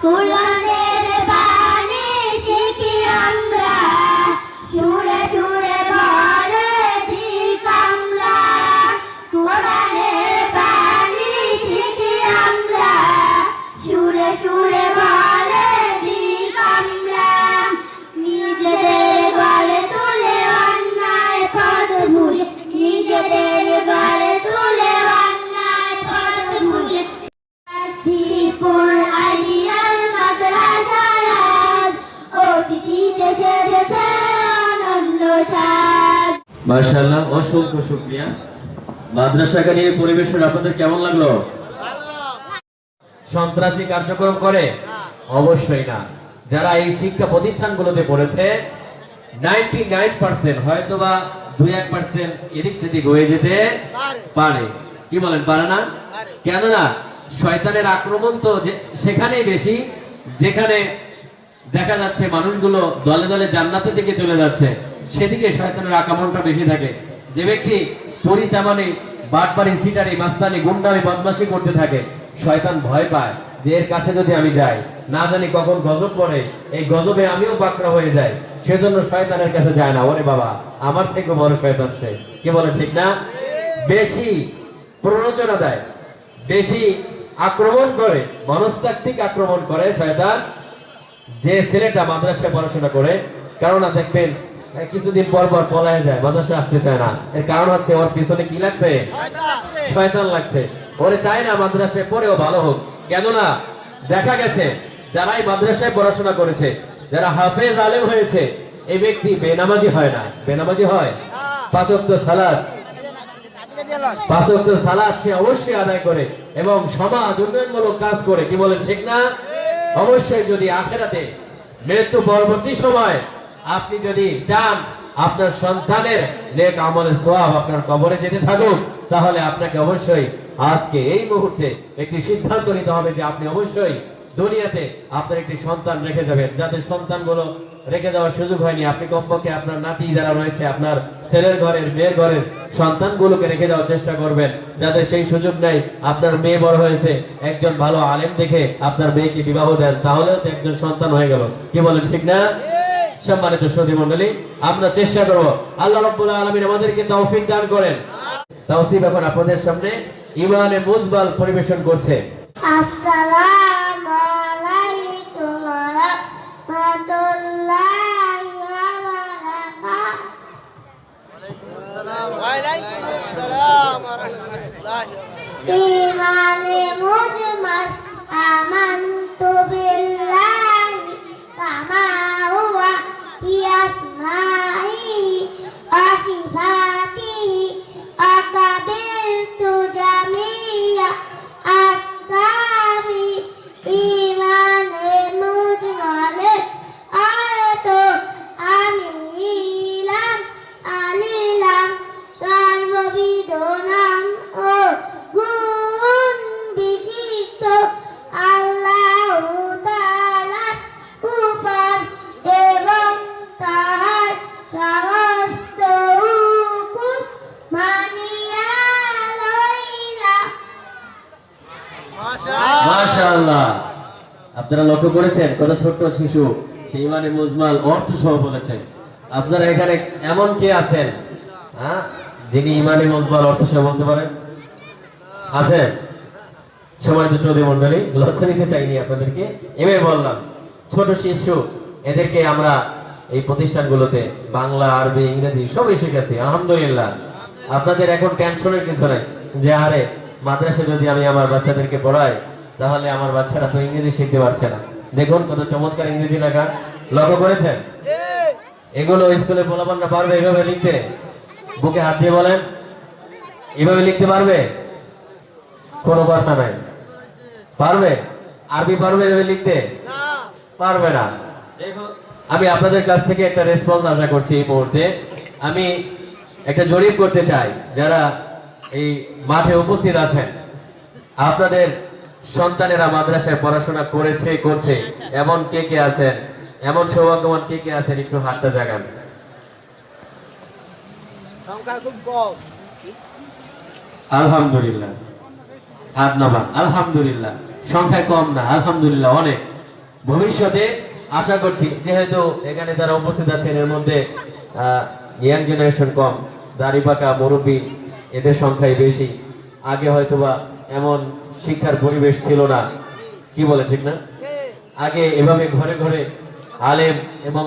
突然 সাজ মার্শাল্লাহ অসংখ্য শুক্রিয়া। মাদ্রাসাকে নিয়ে পরিবেশন আপনাদের কেমন লাগল? সন্ত্রাসী কার্যক্রম করে? অবশ্যই না। যারা এই শিক্ষা প্রতিষ্ঠানগুলোতে পড়েছে নাইনটি নাইন পার্সেন্ট হয়তো বা দুই এক পার্সেন্ট এদিক সেদিক হয়ে যেতে পারে। কি বলেন পারে না? কেননা শয়তানের আক্রমণ তো সেখানেই বেশি। যেখানে দেখা যাচ্ছে মানুষগুলো দলে দলে জান্নাতের দিকে চলে যাচ্ছে। সেদিকে শয়তানের আক্রমণটা বেশি থাকে। যে ব্যক্তি চুরি, চামানি বাটপারি সিটারি, মাস্তানি, গুন্ডামি, বদমাশি করতে থাকে, শয়তান ভয় পায় যে এর কাছে যদি আমি যাই, না জানি কখন গজব পড়ে, এই গজবে আমিও বাঁকড়া হয়ে যাই, সেজন্য শয়তানের কাছে যায় না। ওরে বাবা, আমার থেকে বড় শয়তান সে। কি বলে, ঠিক না? বেশি প্ররোচনা দেয়, বেশি আক্রমণ করে, মনস্তাত্ত্বিক আক্রমণ করে শয়তান, যে ছেলেটা মাদ্রাসায় পড়াশোনা করে, কেননা দেখবেন কিছুদিন পর পর পলায় যায় মাদ্রাসায় আসতে চায় না। এর কারণ হচ্ছে ওর পিছনে কি লাগছে? শয়তান লাগছে। ওরে চায় না মাদ্রাসায় পড়েও ভালো হোক। কেননা দেখা গেছে যারাই মাদ্রাসায় পড়াশোনা করেছে যারা হাফেজ আলেম হয়েছে এই ব্যক্তি বেনামাজি হয় না। বেনামাজি হয়। পাঁচক্ত সালাদ পাঁচক্ত সালাদ সে অবশ্যই আদায় করে এবং সমাজ উন্নয়নমূলক কাজ করে। কি বলেন ঠিক না? অবশ্যই যদি আখেরাতে মৃত্যু পরবর্তী সময় আপনি যদি চান আপনার সন্তানের নেক আমলের সোয়াব আপনার কবরে যেতে থাকুক, তাহলে আপনাকে অবশ্যই আজকে এই মুহূর্তে একটি সিদ্ধান্ত নিতে হবে যে আপনি অবশ্যই দুনিয়াতে আপনার একটি সন্তান রেখে যাবেন। যাদের সন্তানগুলো রেখে যাওয়ার সুযোগ হয়নি, আপনি কমপক্ষে আপনার নাতি যারা রয়েছে, আপনার ছেলের ঘরের, মেয়ের ঘরের সন্তানগুলোকে রেখে যাওয়ার চেষ্টা করবেন। যাদের সেই সুযোগ নেই, আপনার মেয়ে বড় হয়েছে, একজন ভালো আলেম দেখে আপনার মেয়েকে বিবাহ দেন, তাহলেও তো একজন সন্তান হয়ে গেল। কি বলেন, ঠিক না? সম্মানিত সতী মন্ডলী আমরা চেষ্টা করব। আল্লাহ রাব্বুল আলামিন আমাদেরকে তৌফিক দান করেন। তাওসিফ এখন আপনাদের সামনে ইমানে মুজবাল পরিবেশন করছে। আসসালামু আলাইকুম ওয়া রাহমাতুল্লাহি ওয়া বারাকাতুহু। ওয়ালাইকুম আসসালাম ওয়া রাহমাতুল্লাহি ইমানে মুজমাল সমস্ত হুকুম মানিয়া লইলাম মাশাআল্লাহ। মাশাআল্লাহ। আপনারা লক্ষ্য করেছেন কত ছোট্ট শিশু সেই মানে মুজমাল অর্থ সহ বলেছেন। আপনারা এখানে এমন কে আছেন? হ্যাঁ? যিনি ইমানি মুজমাল অর্থ সহ বলতে পারেন? আছেন? সময় তো সৌদি মন্ডলী লক্ষ্য দিতে চাইনি আপনাদেরকে। এভাবে বললাম ছোট শিশু এদেরকে আমরা এই প্রতিষ্ঠানগুলোতে বাংলা আরবি ইংরেজি সবই শেখাচ্ছি আলহামদুলিল্লাহ। আপনাদের এখন টেনশনের কিছু নাই যে আরে মাদ্রাসা যদি আমি আমার বাচ্চাদেরকে পড়াই তাহলে আমার বাচ্চারা তো ইংরেজি শিখতে পারছে না। দেখুন কত চমৎকার ইংরেজি লেখা। লক্ষ্য করেছেন? এগুলো স্কুলে পোলাপানরা পারবে এভাবে লিখতে? বুকে হাত দিয়ে বলেন। এভাবে লিখতে পারবে? কোনো কথা নাই। পারবে? আরবি পারবে এভাবে লিখতে? পারবে না। আমি আপনাদের কাছ থেকে একটা রেসপন্স আশা করছি এই মুহূর্তে। আমি একটা জরিপ করতে চাই যারা এই মাঠে উপস্থিত আছেন। আপনাদের সন্তানেরা মাদ্রাসায় পড়াশোনা করেছে করছে। এমন কে কে আছেন? এমন সৌভাগ্যবান কে কে আছেন? একটু হাতটা জাগান। সংখ্যা আলহামদুলিল্লাহ। হাত আলহামদুলিল্লাহ। সংখ্যায় কম না। আলহামদুলিল্লাহ অনেক। ভবিষ্যতে আশা করছি, যেহেতু এখানে যারা উপস্থিত আছেন, এর মধ্যে ইয়াং জেনারেশন কম, দাড়ি পাকা মুরব্বী, এদের সংখ্যাই বেশি। আগে হয়তোবা এমন শিক্ষার পরিবেশ ছিল না। কি বলে, ঠিক না? আগে এভাবে ঘরে ঘরে আলেম এবং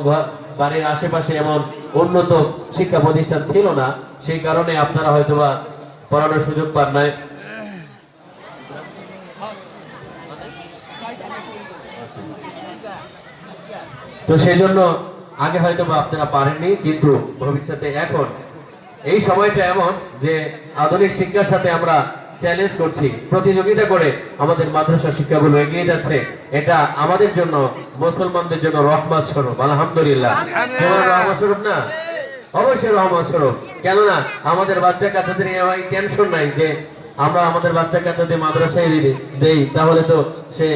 বাড়ির আশেপাশে এমন উন্নত শিক্ষা প্রতিষ্ঠান ছিল না। সেই কারণে আপনারা হয়তোবা পড়ানোর সুযোগ পান নাই। তো সেই জন্য আগে হয়তো বা আপনারা পারেননি, কিন্তু ভবিষ্যতে এখন। এই সময়টা এমন যে আধুনিক শিক্ষার সাথে আমরা চ্যালেঞ্জ করছি, প্রতিযোগিতা করে আমাদের মাদ্রাসা শিক্ষাগুলো এগিয়ে যাচ্ছে। এটা আমাদের জন্য, মুসলমানদের জন্য রহমত স্বরূপ, আলহামদুলিল্লাহ। রহমত স্বরূপ না, অবশ্যই রহমত স্বরূপ। কেননা আমাদের বাচ্চা কাচ্চাদের এই টেনশন নাই যে আমরা আমাদের বাচ্চা কাচ্চাদের মাদ্রাসায় দেই, তাহলে তো সে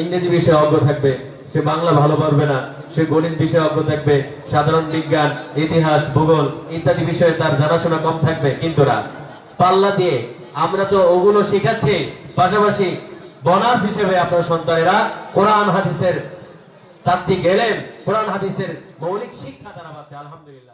ইংরেজি বিষয়ে অজ্ঞ থাকবে, সে বাংলা ভালো পারবে না। সে গণিত বিষয়ে অজ্ঞ থাকবে, সাধারণ বিজ্ঞান, ইতিহাস, ভূগোল ইত্যাদি বিষয়ে তার জানাশোনা কম থাকবে, কিন্তু না। পাল্লা দিয়ে আমরা তো ওগুলো শেখাচ্ছি, পাশাপাশি বনাস হিসেবে আপনার সন্তানেরা কোরআন হাদিসের তাত্ত্বিক গেলেন কোরআন হাদিসের মৌলিক শিক্ষা তারা পাচ্ছে, আলহামদুলিল্লাহ।